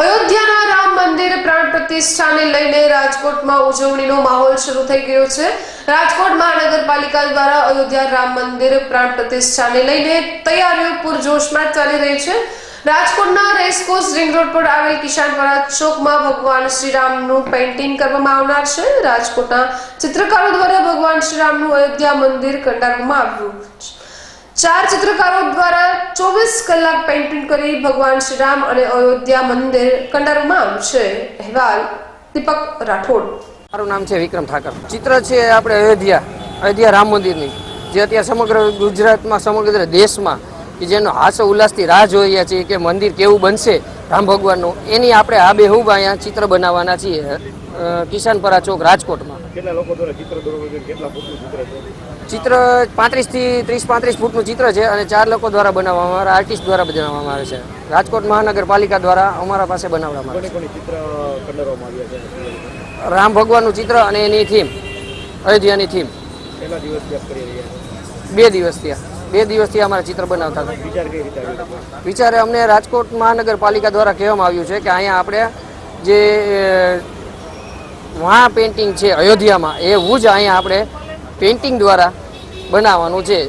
અયોધ્યાના રામ મંદિર પ્રાણ પ્રતિષ્ઠાને લઈને રાજકોટમાં ઉજવણીનો માહોલ શરૂ થઈ ગયો છે. રાજકોટ મહાનગરપાલિકા દ્વારા અયોધ્યા રામ મંદિર પ્રાણ પ્રતિષ્ઠાને લઈને તૈયારીઓ પૂરજોશમાં ચાલી રહી છે. રાજકોટના રેસકોર્સ રિંગ રોડ પર આવેલ કિસાનપરા ચોકમાં ભગવાન શ્રીરામનું પેઇન્ટિંગ કરવામાં આવનાર છે. રાજકોટના ચિત્રકારો દ્વારા ભગવાન શ્રીરામનું અયોધ્યા મંદિર કંડારવામાં આવ્યું ચાર ચિત્રકારો દ્વારા ચોવીસ કલાક પેઇન્ટિંગ કરી ભગવાન શ્રી રામ અને અયોધ્યા મંદિર કંડારવામાં આવ્યું છે. અહેવાલ દીપક રાઠોડ. મારું નામ છે વિક્રમ ઠાકર. ચિત્ર છે આપણે અયોધ્યા અયોધ્યા રામ મંદિરની, જે અત્યારે સમગ્ર ગુજરાતમાં, સમગ્ર દેશમાં, કે જેનો હાસો ઉલ્લાસથી રાહ જોઈ રહ્યા છીએ કે મંદિર કેવું બનશે રામ ભગવાનનું. એની આપણે આ આબેહૂબ અહીંયા ચિત્ર બનાવવાના છીએ કિસાનપરા ચોક રાજકોટમાં. કેટલા લોકો દ્વારા ચિત્ર દોરવાનું કેટલા ફૂટનું ચિત્ર છે? ચિત્ર પાંત્રીસથી ત્રીસ પાંત્રીસ ફૂટનું ચિત્ર છે અને ચાર લોકો દ્વારા બનાવવામાં આવે આર્ટિસ્ટ દ્વારા બનાવવામાં આવે છે. રાજકોટ મહાનગરપાલિકા દ્વારા અમારા પાસે બનાવવામાં આવે છે. રામ ભગવાનનું ચિત્ર અને એની થીમ અયોધ્યાની થીમ બે દિવસ થયા. બે દિવસથી અમારા ચિત્ર બનાવતા હતા. વિચાર અમને રાજકોટ મહાનગરપાલિકા દ્વારા કહેવામાં આવ્યું છે કે અહીંયા આપણે જે મહા પેઇન્ટિંગ છે અયોધ્યામાં એવું જ અહીંયા આપણે પેઇન્ટિંગ દ્વારા બનાવવાનું છે.